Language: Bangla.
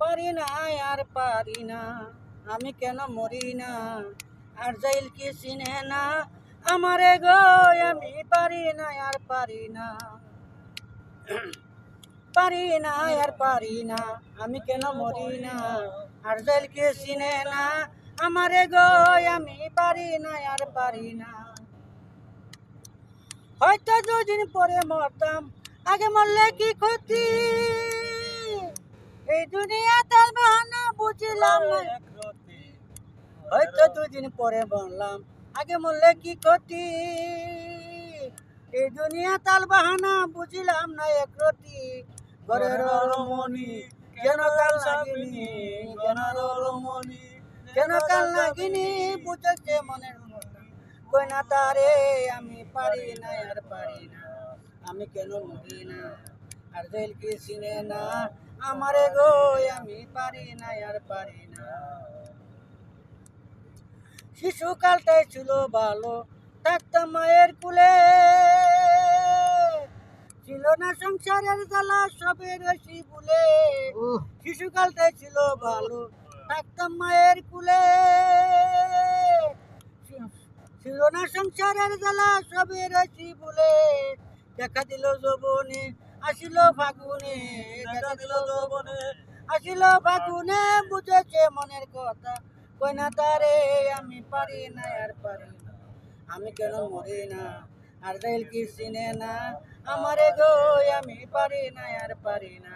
পারি না, আর পারি না, আমি কেন মরি না? আর যাইল কি চিনে না? আমারে গো আমি পারি না, আর পারি না। পারি না, আর পারি না, আমি কেন মরি না? আর যাইল কি চিনে না? আমারে গো আমি পারি না, আর পারি না। হয়তো দুদিন পরে মরতাম। আগে মরলে কি ক্ষতি? এই দুনিয়া তার বাহানা বুঝলাম হয়তো দুদিন পরে বললাম আগে মরলে কি ক্ষতি? এই দুনিয়া তাল বাহানা বুঝলাম না এক রতি। ঘরের রমণী কেন কাল লাগিনি? কেন রমণী কেন কাল লাগিনি? বুঝেছে মনের কই না তারে আমি পারি না আর পারি না। আমি কেন মরি না? আর জেল কি চিনে না? আমারে গো আমি পারি না আর পারি না। শিশুকালটাই ছিল ভালো থাকতাম মায়ের কুলে। ছিল না সংসারের জ্বালা সবে রসি বলে। শিশুকালটাই ছিল ভালো থাকতাম মায়ের কুলে। ছিল না সংসারের জ্বালা, সবে রসি বলে দেখা দিল যৌবনে, আসিল ফাগুনে, দেখা দিল যৌবনে, আসিল ফাগুনে, বুঝেছে মনের কথা কই না তারে, আমি পারি না, আর পারি না। আমি কেন মরি না, আর রেল কি চিনে না? আমারে গো, আমি পারি না, আর পারি না।